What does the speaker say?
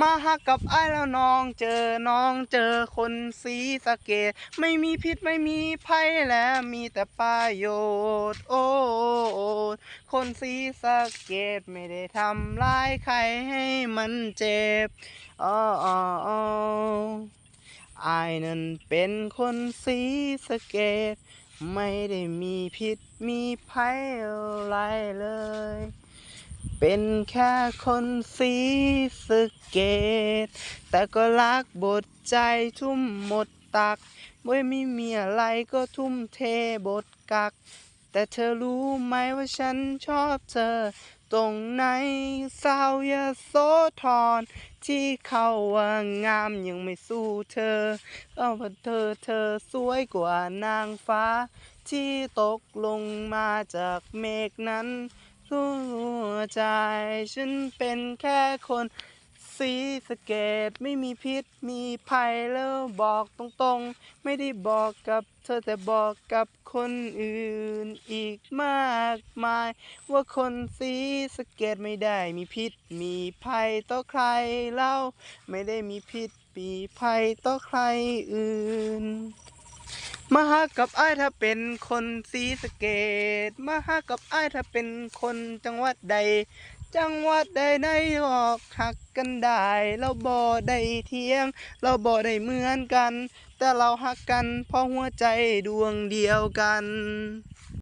มาหักกับไอ้แล้วน้องเจอน้องเจอคนสีสะเกดไม่มีพิษไม่มีภัยและมีแต่ประโยชน์ โอ้คนสีสะเกดไม่ได้ทำร้ายใครให้มันเจ็บอ๋ออ๋ออ๋ออายนั้นเป็นคนสีสะเกดไม่ได้มีพิษมีภัยอะไรเลย เป็นแค่คนสีสเกต แต่ก็รักบทใจทุ่มหมดตักไม่มีมีอะไรก็ทุ่มเทบทกัก แต่เธอรู้ไหมว่าฉันชอบเธอ ตรงไหนสาวยาโสธรที่เขาว่างามยังไม่สู้เธอ เอาว่าเธอเธอสวยกว่านางฟ้า ที่ตกลงมาจากเมฆนั้น หัวใจ ฉันเป็นแค่คนสีสเกตไม่มีพิษมีภัยแล้วบอกตรงๆ ไม่ได้บอกกับเธอแต่บอกกับคนอื่นอีกมากมาย ว่าคนสีสเกตไม่ได้มีพิษมีภัยต่อใครเล่าไม่ได้มีพิษมีภัยต่อใครอื่น มาหากับอ้ายถ้าเป็นคนสีสเกต มาหากับอ้ายถ้าเป็นคนจังหวัดใด จังหวัดใดในออกหักกันได้ เราบ่ได้เทียง เราบ่ได้เหมือนกัน แต่เราหักกันเพราะหัวใจดวงเดียวกัน